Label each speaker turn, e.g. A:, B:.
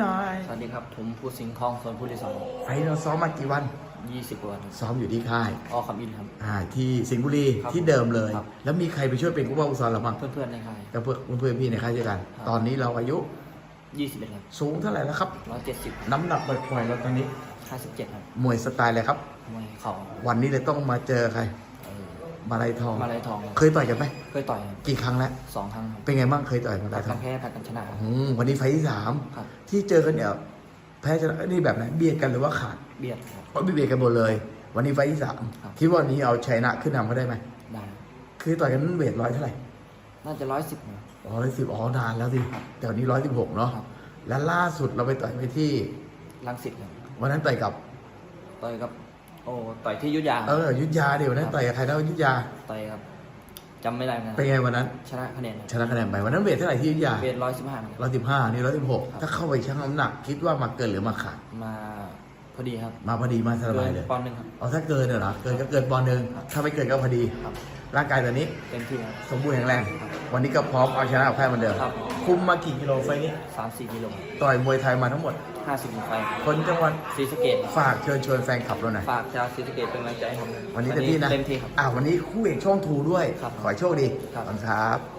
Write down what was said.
A: หน่อย
B: สวัสดีครับ ผมผู้สิงห์ทองส่วนผู้ที่สอง
A: ไฟล์เราซ้อมมากี่วัน
B: ยี่สิบกว่าวันครับ
A: ซ้อมอยู่ที่ค่าย
B: อ้อคำอินครับ
A: อ่าที่สิงห์บุรี
B: ครับ
A: ที่เดิมเลย
B: ครับ
A: แล้วมีใครไปช่วยเป็นผู้ว่าผู้สอนเราบ้าง
B: เพื่อนๆในค่าย
A: กับเพื่อนเพื่อนๆพี่ในค่ายด้วยกัน
B: ครับ
A: ตอนนี้เราอายุ
B: ยี่สิบเอ็ดครับ
A: สูงเท่าไหร่แล้วครับ
B: ร้อยเจ็ดสิบ
A: น้ำหนักปล่อยๆเราตอนนี้
B: ห้าสิบเจ็ดครับ
A: มวยสไตล์อะไรครับ
B: มวยเข่า
A: วันนี้เลยต้องมาเจอใคร
B: เออ
A: มาลายทอง
B: มาลายทอง
A: เคยต่อยกันไหม
B: เคยต่อยครับ
A: กี่ครั้งแล้ว
B: สองครั้งครับ
A: เป็นไงบ้างเคยต่อยมา
B: ผั
A: ลา
B: ด
A: ยท
B: กั
A: อนง
B: แพ้ผัดกันชนะครับ
A: อืมวันนี้ไฟล์ที่สาม
B: ครับ
A: ที่เจอกันเนี่ยแพ้ชนะนี่แบบไหนเบียดกันหรือว่าขาด
B: เบียดครับ
A: เพราะเบียดกันหมดเลย วันนี้ไฟล์ที่สาม
B: ครับ
A: คิดว่าวันนี้เอาชัยนะขึ้นนำเขาได้ไหม
B: ได้
A: คือต่อยกันนั้นเวทร้อยเท่าไหร่
B: น่าจะร้อยสิบนะ
A: อ๋อร้อยสิบอ๋อนานแล้วสิแต่วันนี้ร้อยสิบหกเนาะ
B: ครับ
A: และล่าสุดเราไปต่อยไปที่
B: ลังสิตครับ
A: วันนั้นต่อยกับ
B: ต่อยกับ โอ้ต่อยที่ยุทธยา
A: เออยุทธยาเดี๋ยววันนั้นต่อยกับใครนะยุทธยา
B: ต่อยกับจำไม่ได้นะ
A: เป็นไงวันนั้น
B: ชนะคะแนน
A: ชนะคะแนนไปวันนั้นเวทเท่าไหร่ที่ยุทธยา
B: เวทร้อยสิบห้า
A: ร้อยสิบห้านี่ร้อยสิบหกถ้าเข้าไปชั่งน้ำหนัก คิดว่ามาเกินหรือมาขาด
B: มาพอดีครับ
A: มาพอดีมาส
B: เกิ
A: บาย
B: น
A: เลย
B: ปอนด์หนึ่งครับ
A: เอาถ้าเกินเนี่ยเหรอเกินก็เกินปอนด์หนึ่งถ้าไม่เกินก็พอดี
B: ครับ
A: ร่างกายตอนนี้
B: เต็มที่ครับ
A: สมบูรณ์แข็งแรง วันนี้ก็พร้อมเอาชนะกับแพ้เหมือนเดิม
B: ครับ
A: คุมมากี่กิโลไฟล์นี้
B: สามสี่กิโล
A: ต่อยมวยไทยมาทั้งหมด
B: ห้าสิบไฟ
A: คนจังหวัด
B: ศรีสะเกด
A: ฝากเชิญชวนแฟนคลับเราหน่อย
B: ฝากชาวศรีสะเกดเป็นกำลังใจให้ผมด้วย
A: วันนี้เต็มที่นะ
B: เต็มที่ครับ
A: อ่าวันนี้คู่เอกช่องทูด้วย
B: ครับ
A: ขอให้โชคดี
B: ครับ
A: ขอบคุณครับ